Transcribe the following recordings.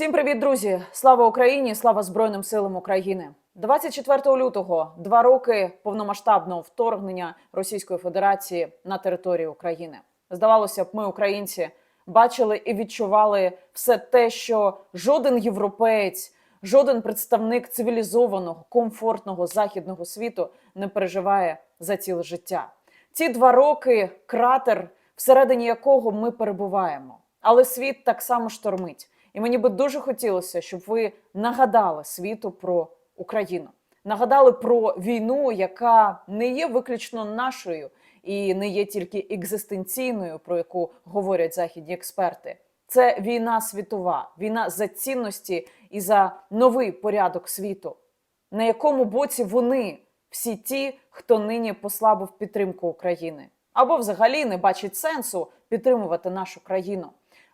Всім привіт, друзі! Слава Україні! Слава Збройним силам України! 24 лютого два роки повномасштабного вторгнення Російської Федерації на територію України. Здавалося б, ми, українці, бачили і відчували все те, що жоден європеєць, жоден представник цивілізованого, комфортного західного світу не переживає за ціле життя. Ці два роки кратер, всередині якого ми перебуваємо. Але світ так само штормить. І мені би дуже хотілося, щоб ви нагадали світу про Україну, нагадали про війну, яка не є виключно нашою і не є тільки екзистенційною, про яку говорять західні експерти. Це війна світова, війна за цінності і за новий порядок світу, на якому боці вони, всі ті, хто нині послабив підтримку України, або взагалі не бачить сенсу підтримувати нашу країну.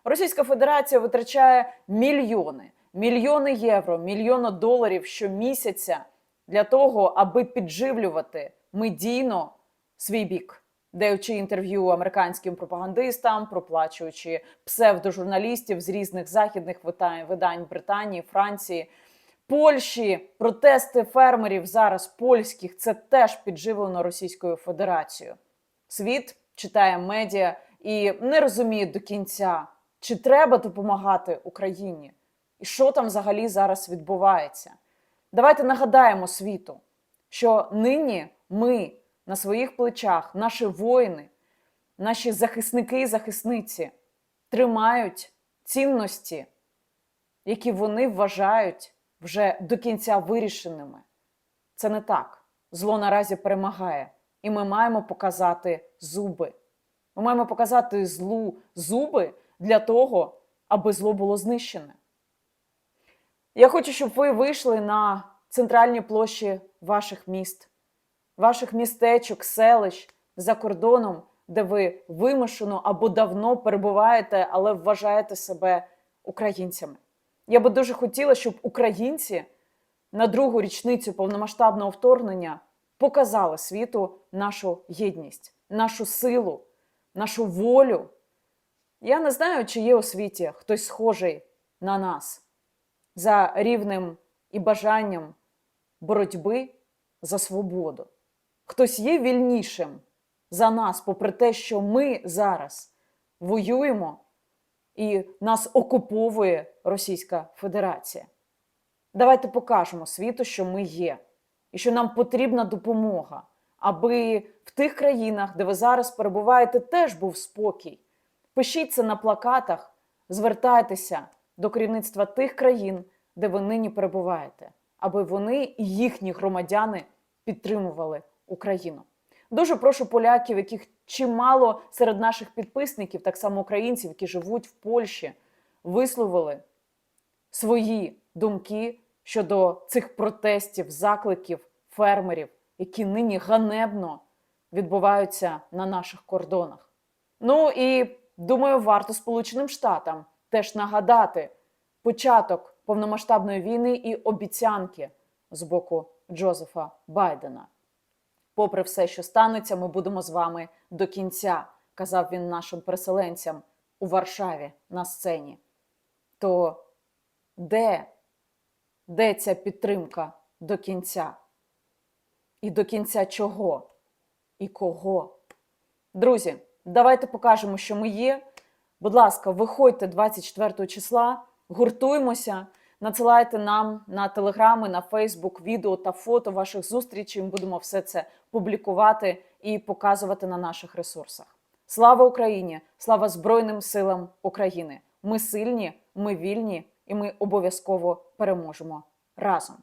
Російська Федерація витрачає мільйони, мільйони євро, мільйони доларів щомісяця для того, аби підживлювати медійно свій бік, даючи інтерв'ю американським пропагандистам, проплачуючи псевдожурналістів з різних західних видань, Британії, Франції. Польщі протести фермерів зараз польських це теж підживлено Російською Федерацією. Світ читає медіа і не розуміє до кінця, чи треба допомагати Україні, і що там взагалі зараз відбувається. Давайте нагадаємо світу, що нині ми на своїх плечах, наші воїни, наші захисники і захисниці тримають цінності, які вони вважають вже до кінця вирішеними. Це не так. Зло наразі перемагає, і ми маємо показати зуби. Ми маємо показати злу зуби для того, аби зло було знищене. Я хочу, щоб ви вийшли на центральні площі ваших міст, ваших містечок, селищ за кордоном, де ви вимушено або давно перебуваєте, але вважаєте себе українцями. Я би дуже хотіла, щоб українці на другу річницю повномасштабного вторгнення показали світу нашу єдність, нашу силу, нашу волю. Я не знаю, чи є у світі хтось схожий на нас за рівнем і бажанням боротьби за свободу. Хтось є вільнішим за нас, попри те, що ми зараз воюємо і нас окуповує Російська Федерація. Давайте покажемо світу, що ми є, і що нам потрібна допомога, аби в тих країнах, де ви зараз перебуваєте, теж був спокій. Пишіть це на плакатах, звертайтеся до керівництва тих країн, де ви нині перебуваєте, аби вони і їхні громадяни підтримували Україну. Дуже прошу поляків, яких чимало серед наших підписників, так само українців, які живуть в Польщі, висловили свої думки щодо цих протестів, закликів фермерів, які нині ганебно відбуваються на наших кордонах. Ну і думаю, варто Сполученим Штатам теж нагадати початок повномасштабної війни і обіцянки з боку Джозефа Байдена. Попри все, що станеться, ми будемо з вами до кінця, казав він нашим переселенцям у Варшаві на сцені. То де, де ця підтримка до кінця? І до кінця чого? І кого? Друзі, давайте покажемо, що ми є. Будь ласка, виходьте 24 числа, гуртуймося, надсилайте нам на телеграми, на Фейсбук відео та фото ваших зустрічей. Ми будемо все це публікувати і показувати на наших ресурсах. Слава Україні! Слава Збройним силам України! Ми сильні, ми вільні, і ми обов'язково переможемо разом.